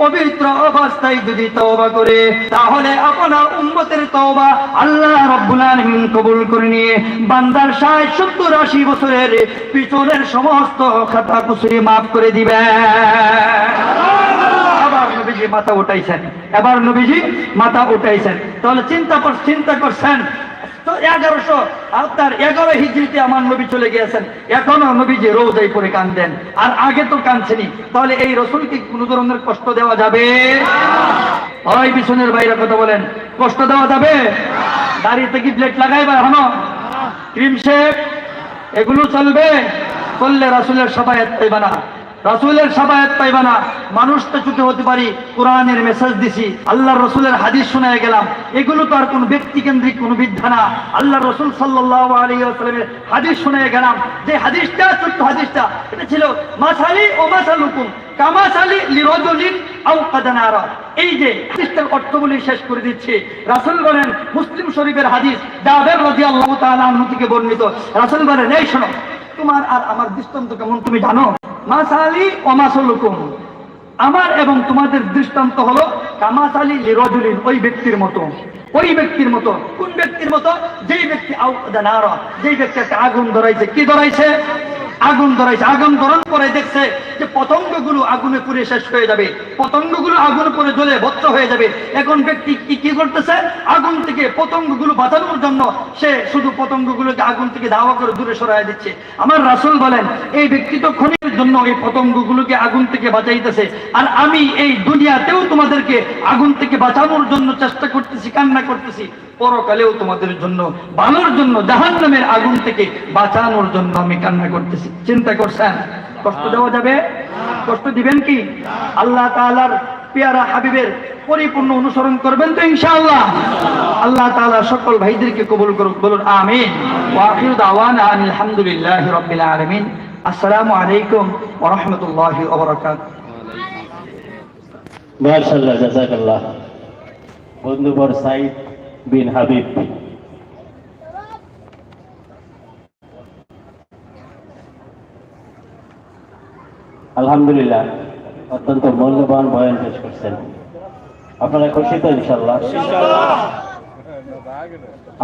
পবিত্র অবস্থায় যদি তওবা করে, তাহলে আপনার উম্মতের তওবা আল্লাহ রাব্বুল আলামিন কবুল করে নিয়ে বান্দার 60 70 80 বছরের পিছনের সমস্ত খাতা কুসুরি মাফ করে দিবেন। নবীজি মাথা উঠাইছেন। এবার নবীজি মাথা উঠাইছেন। তাহলে চিন্তা চিন্তা করছেন তো এগারোশো এগারো হিজড়িতে আমার নবী চলে ধরনের কষ্ট দেওয়া যাবে? ওই পিছনের বাইরে কথা বলেন। কষ্ট দেওয়া যাবে? দাড়িতে কি প্লেট লাগাইবা হনো ক্রিম শেপ? এগুলো চলবে? করলে রাসুলের সবাই না। রাসুলের সাবায়াত পাইবা না। মানুষ তো চুকে হতে পারি, কোরআনের মেসেজ দিছি। আল্লাহ রসুলের হাদিস শোনায় গেলাম। এগুলো তো আর কোন ব্যক্তি কেন্দ্রিক কোন বিদ্যা না। আল্লাহ রসুল সাল্লাহ হাদিস শোনায় গেলাম। যে হাদিসটা ছোট্ট হাদিসটা, এটা ছিল, মাসালি ও আও কাদানারা। এই যে অর্থগুলি শেষ করে দিচ্ছে। রাসূল বলেন, মুসলিম শরীফের হাদিস থেকে বর্ণিত। রাসূল বলেন, এই শোনো, তোমার আর আমার দৃষ্টান্ত কেমন তুমি জানো? আমার এবং তোমাদের দৃষ্টান্ত হলো কামাসালি লিরজুলিন, ওই ব্যক্তির মতো। ওই ব্যক্তির মতো। কোন ব্যক্তির মতো? যেই ব্যক্তি যেই ব্যক্তি একটা আগুন ধরাইছে। কি ধরাইছে? আগুন ধরাইছে। আগুন ধরার পরে দেখছে যে পতঙ্গগুলো আগুনে পুড়ে শেষ হয়ে যাবে। পতঙ্গগুলো আগুনে পরে জ্বলে ভত্র হয়ে যাবে। এখন ব্যক্তি কি কি করতেছে? আগুন থেকে পতঙ্গগুলো বাঁচানোর জন্য সে শুধু পতঙ্গগুলোকে আগুন থেকে ধাওয়া করে দূরে সরাই দিচ্ছে। আমার রাসুল বলেন, এই ব্যক্তি তো জন্য এই পতঙ্গগুলোকে আগুন থেকে বাঁচাইতেছে। আর আমি এই দুনিয়াতেও তোমাদেরকে আগুন থেকে বাঁচানোর জন্য চেষ্টা করতেছি, কান্না করতেছি। পরকালেও তোমাদের জন্য ভালোর জন্য, জাহান্নামের আগুন থেকে বাঁচানোর জন্য আমি কান্না করতেছি। চিন্তা করছেন? কষ্ট দেওয়া যাবে? কষ্ট দিবেন কি? আল্লাহ তাআলার পেয়ারা হাবিবের পরিপূর্ণ অনুসরণ করবেন তো ইনশাআল্লাহ। আল্লাহ তাআলা সকল ভাইদেরকে কবুল করুক, বলুন আমিন। ওয়া আখিরু দাওয়ানা আনিল হামদুলিল্লাহি রাব্বিল আলামিন। আসসালামু আলাইকুম ওয়া রাহমাতুল্লাহি ওয়া বারাকাতুহু। মার্শাল্লাহ জাজাকাল্লাহ বন্ধুবর সাইদ বিন হাবিব। আলহামদুলিল্লাহ। অত্যন্ত মূল্যবান বয়ান পেশ করছেন। আপনারা খুশি তো ইনশাল্লাহ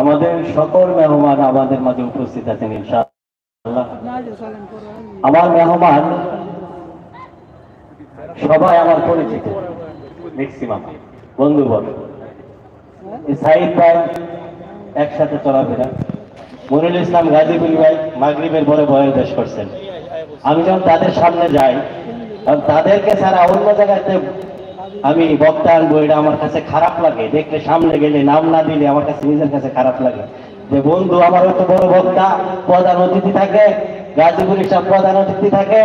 আমাদের সকল মেহমান আমাদের মাঝে উপস্থিত আছেন, ইনশাআল্লাহ। আমার মেহমান সবাই আমার পরিচিত ম্যাক্সিমাম বন্ধুবর এই সাইদ ভাই একসাথে চলাফেরা। মনিরুল ইসলাম গাজীপুর ভাই মাগরিবের পরে বয়স দেশ করছেন। আমি যখন তাদের সামনে যাই তাদেরকে ছাড়া অন্য জায়গাতে আমি বক্তা আনব এটা আমার কাছে খারাপ লাগে। দেখলে সামনে গেলে নাম না দিলে আমার কাছে নিজের কাছে খারাপ লাগে। যে বন্ধু আমার তো বড় বক্তা, প্রধান অতিথি থাকে, গাজীপুর সব প্রধান অতিথি থাকে,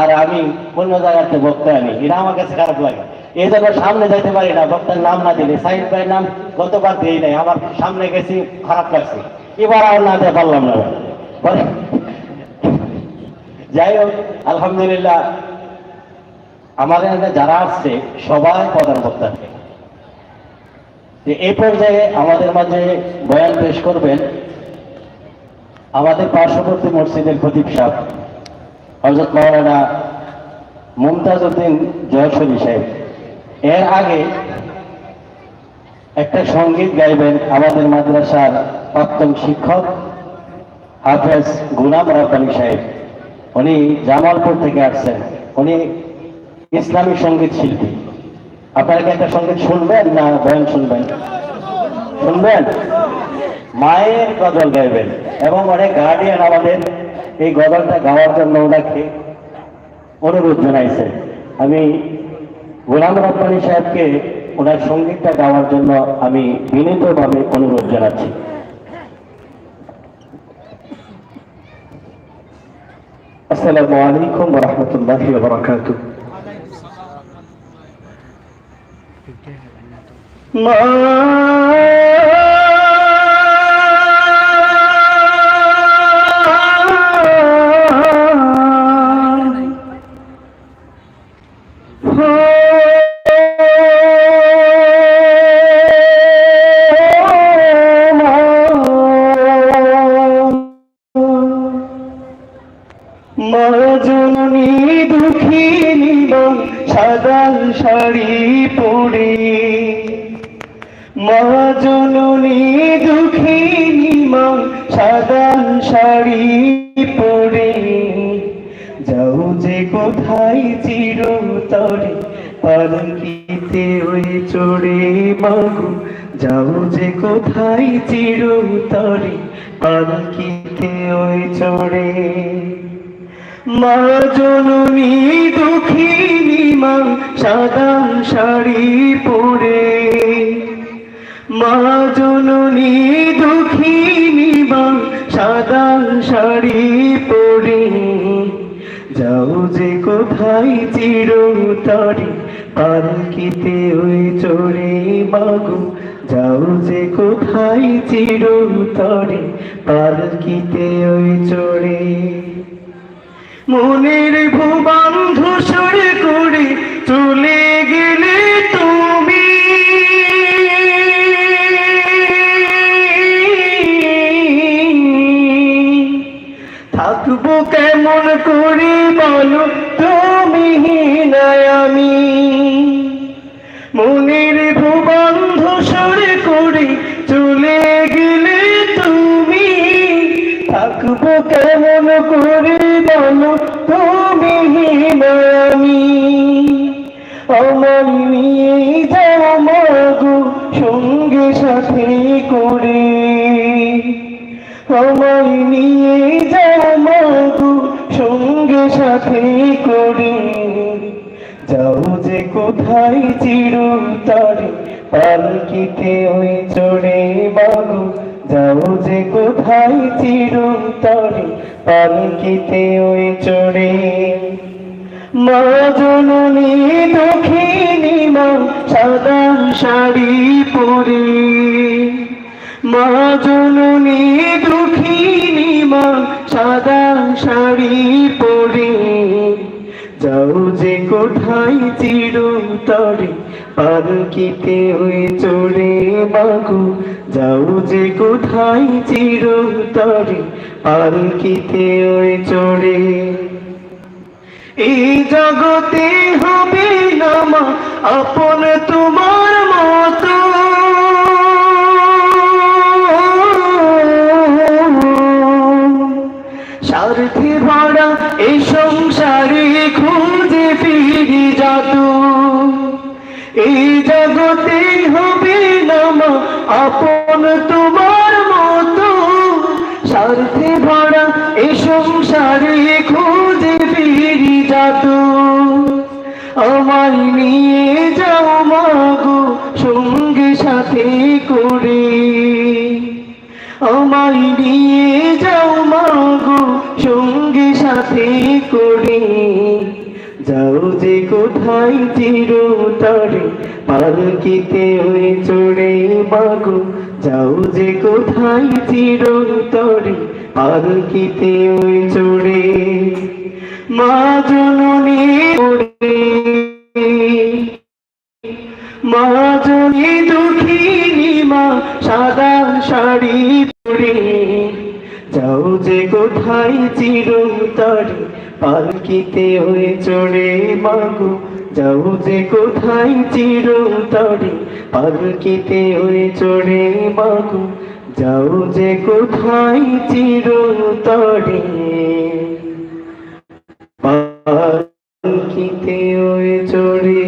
আর আমি অন্য জায়গাতে বক্তা আনি এটা আমার কাছে খারাপ লাগে। এই জন্য সামনে যাইতে পারি না, বক্তার নাম না দিলে। সাইদ ভাইয়ের নাম গতবার দিই নাই, আমার সামনে গেছি, খারাপ লাগছে। এবার আর না দিয়ে পারলাম না। যাই হোক, আলহামদুলিল্লাহ আমাদের এখানে যারা আসছে, সবাই প্রধান বক্তা যে এই পর্যায়ে আমাদের মাঝে বয়ান পেশ করবেন আমাদের পার্শ্ববর্তী মসজিদের খতিব সাহেব হজরত মৌলানা মুমতাজ উদ্দিন জয়সরী সাহেব। এর আগে একটা সংগীত গাইবেন আমাদের মাদ্রাসার প্রাক্তন শিক্ষক হাফেজ গুলাম রাব্বানি সাহেব। উনি জামালপুর থেকে আসছেন। উনি ইসলামী সংগীত শিল্পী। আপনারা কি একটা সংগীত শুনবেন না গান শুনবেন? শুনবেন? মায়ের গজল গাইবেন এবং অনেক গার্ডিয়ান আমাদের এই গজলটা গাওয়ার জন্য ওনাকে অনুরোধ জানাইছে। আমি গোলাম রব্বানি সাহেবকে ওনার সঙ্গীতটা গাওয়ার জন্য আমি বিনীতভাবে অনুরোধ জানাচ্ছি। আসসালামু আলাইকুম রহমতুল্লাহ বারাকাতুহ। মা মরজনী দুঃখিনী সাদা শাড়ি পড়ে মা জননী দুঃখিনী মা সাদা শাড়ি পরে। যাও যে কোথায় চিরতরে পালকিতে ওই চড়ে মাগু। যাও যে কোথায় চিরতরে পালকিতে ওই চড়ে। মা জননী দুঃখিনী মা সাদা শাড়ি পরে। মা জননী দুঃখিনী মা সাদা শাড়ি পরে। যাও যে কোথায় চিরতরে, পালকিতে ওই চড়ে মাগো যাও যে কোথায় চিরতরে, পালকিতে ওই চড়ে। মনের ভুবন ধূসর করে চলে গেলে তুমি কেমন করি বলো তুমি আমি। মনের সাথে করে। যাও যে কোথায় চিরতরে পালকিতে ওই চড়ে বাবু যাও যে কোথায় চিরতরে পালকিতে ওই চড়ে। মা জননী দক্ষিণী মা সাদা শাড়ি পরে। মা জননী দুঃখিনী, মা সাদা শাড়ি পরে যাও যে কোথায় চিরতরে পালকিতে ওই চড়ে মাগু যাও যে কোথায় চিরতরে পালকিতে ওই চড়ে। এই জগতে হবে নামা আপন তোমার মতো। স্বার্থে ভরা এই সংসারে খুঁজে ফিরি যাত এই জগতে হবে না মা আপন তোমার মতো। স্বার্থে ভরা এই সংসারে খুঁজে ফিরি যাত আমায় নিয়ে করে। যাও যে কোথায় চির চিরতরে, পালকিতে ওই চড়ে মাগো যাও যে কোথায় চিরতরে, পালকিতে ওই চড়ে। মা জননী মা জনী দুঃখিনী মা সাদা শাড়ি পরে। যাও যে কোথায় চির চিরতরে পালকিতে হয়ে চড়ে মাগো, যাও যে কোথায় চিরতরে। পালকিতে হয়ে চড়ে মাগো, যাও যে কোথায় চিরতরে। পালকিতে হয়ে চড়ে।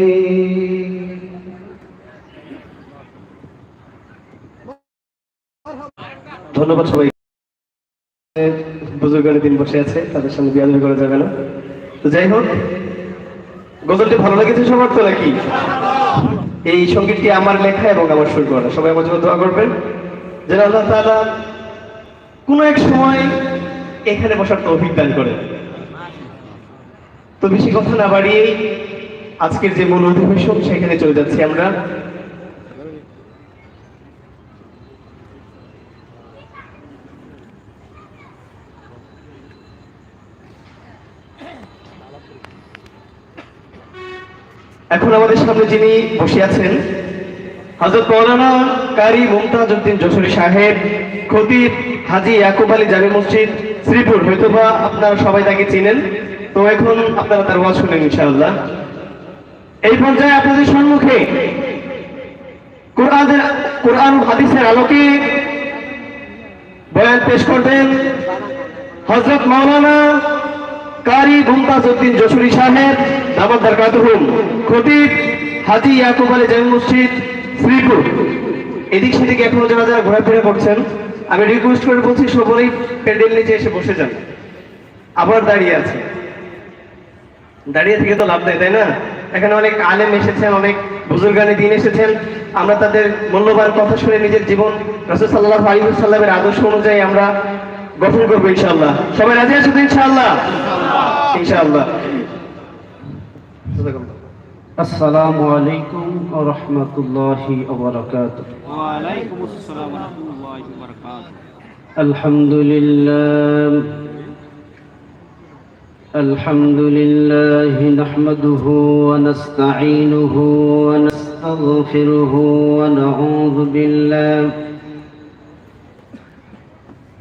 ধন্যবাদ সবাই বুজুর্গের দিন বসে আছে, তাদের সঙ্গে বিয়াদবি করা যাবে না। তো যাই হোক, গজলটি ভালো লেগেছে সবার তো নাকি? এই সঙ্গীতটি আমার লেখা এবং আমার সুর করা। সবাই আমার জন্য দোয়া করবেন। যেন আল্লাহ তাআলা কোনো এক সময় এখানে বসার তৌফিক দান করে তো বেশি কথা না বাড়িয়েই আজকের যে মূল অধিবেশন, সেখানে চলে যাচ্ছি আমরা। এখন আমাদের সামনে যিনি বসে আছেন হজরত মৌলানা কারি মুমতাজ উদ্দিন যশোরী সাহেব, খতিব হাজি ইয়াকুব আলী জামি মসজিদ, শ্রীপুর। হয়তোবা আপনারা সবাই তাকে চিনেন, তো এখন আপনারা তার ওয়াজ শুনেন ইনশাআল্লাহ। এই পর্যায়ে আপনাদের সম্মুখে কোরআনের, কোরআন হাদিসের আলোকে বয়ান পেশ করবেন হজরত মাওলানা কারি মুমতাজ উদ্দিন যশোরী সাহেব দামোদর কাতুহুম খতিব হাজি ইয়াকুব আলী জামি মসজিদ, শ্রীপুর। এদিক সেদিক এখনও যারা যারা ঘোরাফেরা করছেন, আমি রিকোয়েস্ট করে বলছি সকলেই প্যান্ডেল নিচে এসে বসে যান। আবার দাঁড়িয়ে আছে। দাঁড়িয়ে থেকে তো লাভ নেই, তাই না? এখানে অনেক আলেম এসেছেন, অনেক বুজুর্গানি দিন এসেছেন। আমরা তাদের মূল্যবান কথা শুনে নিজের জীবন রসুল সাল্লাহ আলী সাল্লামের আদর্শ অনুযায়ী আমরা গঠন করবো ইনশাআল্লাহ সবাই রাজি আছো তো ইনশাআল্লাহ ইনশাআল্লাহ السلام عليكم ورحمة الله وبركاته وعليكم السلام ورحمة الله وبركاته الحمد لله الحمد لله نحمده ونستعينه ونستغفره ونعوذ بالله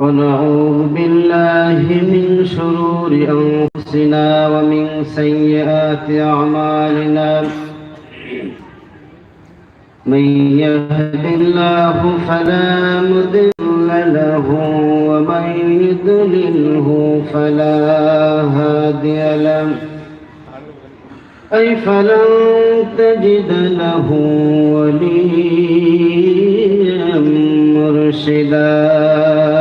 ونعوذ بالله من شرور أنفسنا ومن سيئات أعمالنا. من يهد الله فلا مضل له ومن يضلله فلا هادي له. أي فلن تجد له وليا مرشدا.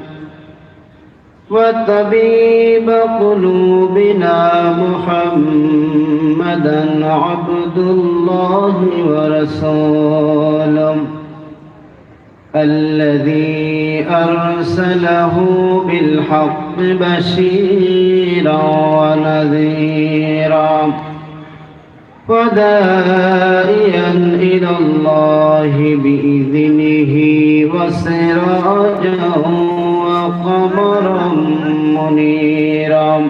وطبيب قلوبنا محمدا عبد الله ورسوله الذي أرسله بالحق بشيرا ونذيرا ودائيا إلى الله بإذنه وسراجا وقمرا منيرا.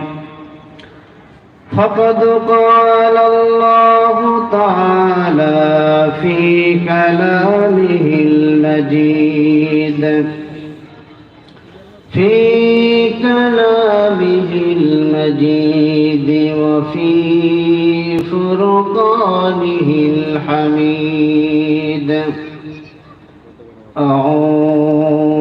فقد قال الله تعالى في كلامه المجيد. في كلامه المجيد وفي فرقانه الحميد. أعوذ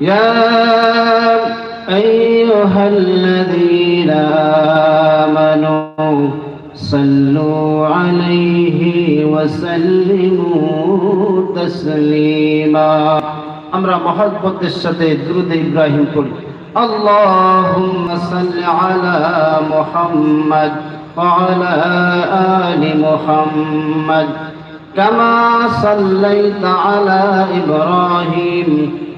يا أيها الذين آمنوا صلوا عليه وسلموا تسليما আমরা মহব্বতের সাথে দ্রুদ ইব্রাহিম পড়ি اللهم صل على محمد وعلى آل محمد كما صليت على إبراهيم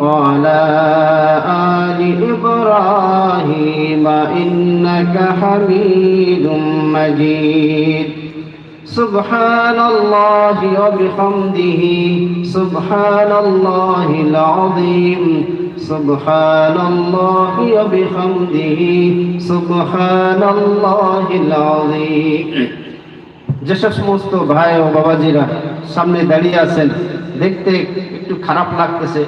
وعلى آل إبراهيم إنك حميد مجيد سبحان الله وبحمده سبحان الله العظيم سبحان الله وبحمده سبحان الله العظيم যেসব সমস্ত ভাই ও বাবাজিরা সামনে দাঁড়িয়ে আছেন দেখতে একটু খারাপ লাগতেছে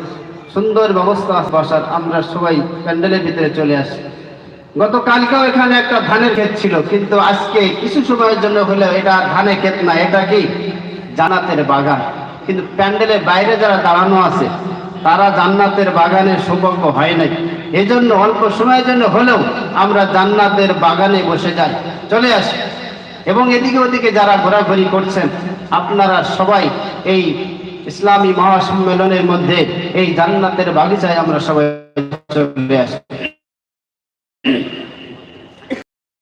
সুন্দর ব্যবস্থা বসার আমরা সবাই প্যান্ডেলের ভিতরে চলে আসি। গতকালকেও এখানে একটা ধানের ক্ষেত ছিল, কিন্তু আজকে কিছু সময়ের জন্য হলেও এটা ধানের ক্ষেত না, এটা কি জানাতের বাগান। কিন্তু প্যান্ডেলের বাইরে যারা দাঁড়ানো আছে, তারা জান্নাতের বাগানের সৌভাগ্য হয় নাই। এজন্য অল্প সময়ের জন্য হলেও আমরা জান্নাতের বাগানে বসে যাই, চলে আসি। এবং এদিকে ওদিকে যারা ঘোরাঘুরি করছেন, আপনারা সবাই এই ইসলামী মহাসম্মেলনের মধ্যে এই জান্নাতের বাগিচায় আমরা সবাই চলে আসি।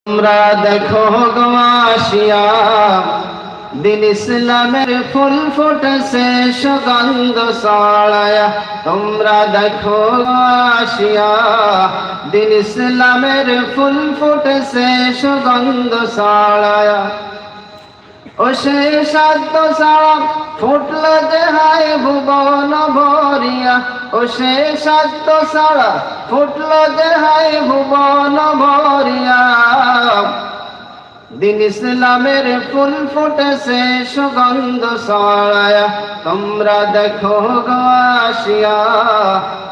তোমরা দেখো গমাসিয়া দিন ইসলামের ফুল ফুটেছে সুগন্ধ ছড়ায়া। তোমরা দেখো আসিয়া, দিন ইসলামের ফুল ফুটেছে সুগন্ধ ছড়ায়া। ও সে সাধ্য ছাড়া ফুটল হায় ভুবন ভরিয়া। ও সে সাধ্য ছাড়া ফুটল হায় ভুবন ভরিয়া। দিন ইসলামের ফুল ফুটেছে সুগন্ধ ছড়ায়া। তোমরা দেখো গো আসিয়া।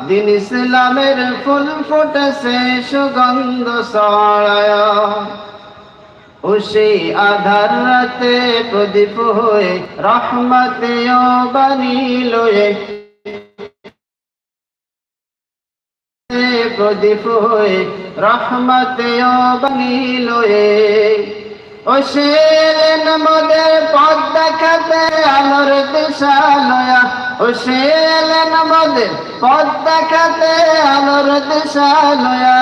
দিন ইসলামের ফুল ফুটেছে সুগন্ধ ছড়ায়া। ও সেই আধার রাতে প্রদীপ হয়ে রহমতে বানিল প্রদীপ হয়ে রহমতে বানিল ও সে এলেন মোদের পথ দেখাতে আলোর দিশালয়া ও সে এলেন মোদের পথ দেখাতে আলোর দিশালয়া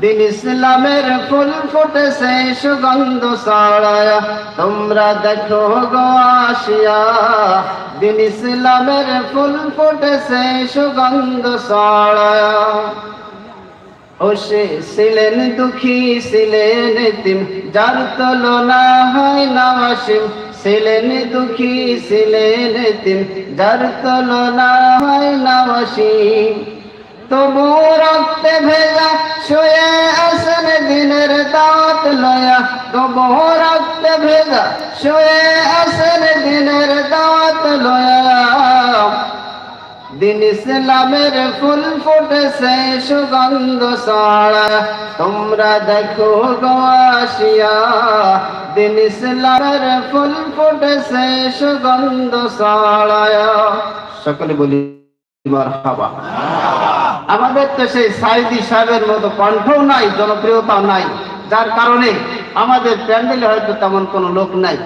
দিন ইসলামের ফুল ফুটেছে সুগন্ধ ছড়ায়া তোমরা দেখো গো আসিয়া, দিন ইসলামের ফুল ফুটেছে সুগন্ধ ছড়ায়া ও সে ছিলেন দুঃখী, ছিলেন তিম যার তুলনা হয় নামাসিম ছিলেন দুঃখী, ছিলেন তিম যার তুলনা হয় নামাসিম তবু রক্তে ভেজা শুয়ে আসেন দিনের দাঁত লয়া। তবু রক্তে ভেজা শুয়ে আসেন দিনের দাঁত লয়া। দিন ইসলামের ফুল ফুটেছে সুগন্ধ ছড়া। তোমরা দেখো গোয়াশিয়া দিন ইসলামের ফুল ফুটেছে সুগন্ধ ছড়ায় সকলে বলি, মারহাবা। আমাদের তো সেই সাইদি সাহেবের মতো কণ্ঠও নাই জনপ্রিয়তা নাই। যার কারণে আমাদের প্যান্ডেলে হয়তো তেমন কোনো লোক নাই।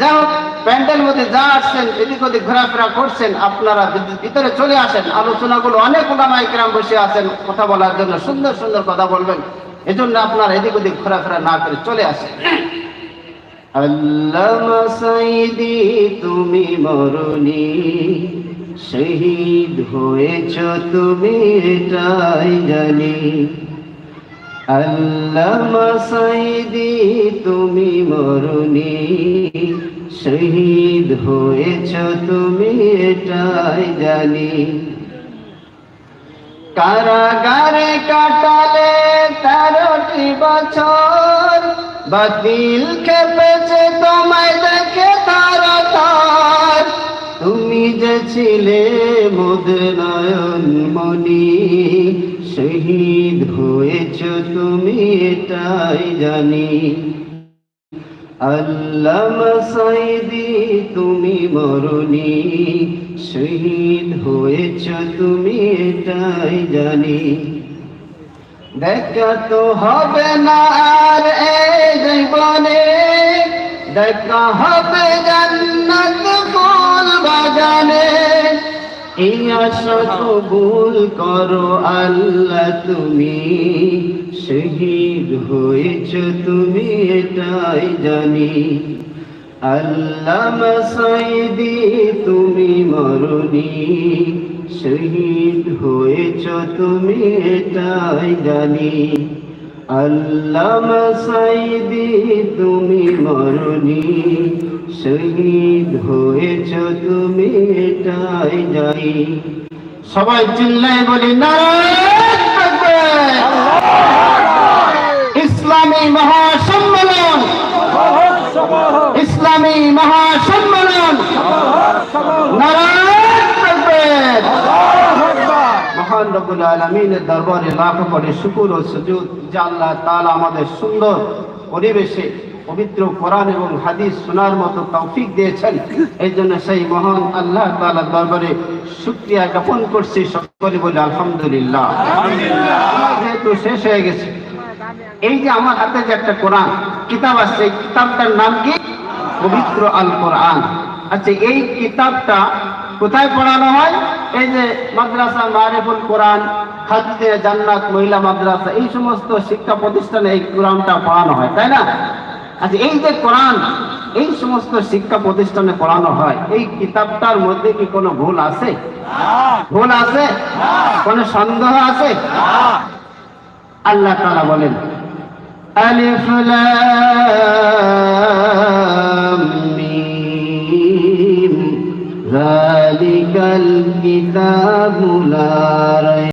যাই হোক, প্যান্ডেল মধ্যে যা আসছেন, এদিক ওদিক ঘোরাফেরা করছেন, আপনারা ভিতরে চলে আসেন। আলোচনাগুলো অনেক ওলামাইকরাম বসে আছেন কথা বলার জন্য, সুন্দর সুন্দর কথা বলবেন। এজন্য আপনারা এদিক ওদিক ঘোরাফেরা না করে চলে আসেন। আল্লামা সাইদি, তুমি মরণি। শহীদ হয়েছ তুমি এটাই জানি। আল্লামা সাইদি তুমি মরণি। শহীদ হয়েছ তুমি এটাই জানি। কারাগারে কাটালে তেরোটি বছর, বাতিল খেপেছে তোমায় দেখে ছিলে মোদের নয়ন মনি শহীদ হয়েছ তুমি এটাই জানি। আল্লামা সাইদি, তুমি মরণি, শহীদ হয়েছ তুমি এটাই জানি। দেখা তো হবে না আর এই জীবনে, দেখা হবে জান্নাত এই আশা কবুল করো আল্লাহ তুমি। শহীদ হয়েছ তুমি, এটাই জানি। আল্লাহ সাইদি তুমি মরণি। শহীদ হয়েছ তুমি, এটাই জানি। আল্লাহ সাইদি তুমি মরণি। শহীদ হয়েছ তুমি এটাই জানি। সবাই চিল্লাই বলি ইসলামী মহাসম্মেলন। ইসলামী মহাসম্মেলন রব্বুল আলমিনের দরবারে লাখ করে শুকুর ও সুজুদ। যে আল্লাহ তাআলা আমাদের সুন্দর পরিবেশে পবিত্র কোরআন এবং হাদিস শোনার মতো তৌফিক দিয়েছেন, এই জন্য সেই মহান আল্লাহ তাআলা দরবারে শুক্রিয়া জ্ঞাপন করছি সকলে বলে আলহামদুলিল্লাহ। যেহেতু শেষ হয়ে গেছে, এই যে আমার হাতে যে একটা কোরআন, কিতাব আছে, এই কিতাবটার নাম কি? পবিত্র আল কোরআন আচ্ছা এই কিতাবটা কোথায় পড়ানো হয়? এই যে মাদ্রাসা মারিফুল কোরআন, হাদিসে জান্নাত, মহিলা মাদ্রাসা, এই সমস্ত শিক্ষা প্রতিষ্ঠানে এই কোরআনটা পড়ানো হয়, তাই না? আচ্ছা এই যে কোরআন, এই সমস্ত শিক্ষা প্রতিষ্ঠানে পড়ানো হয়, এই কিতাবটার মধ্যে কি কোনো ভুল আছে? ভুল আছে? কোনো সন্দেহ আছে? আল্লাহ তাআলা বলেন, আলিফ লাম মিম কিতাবু লা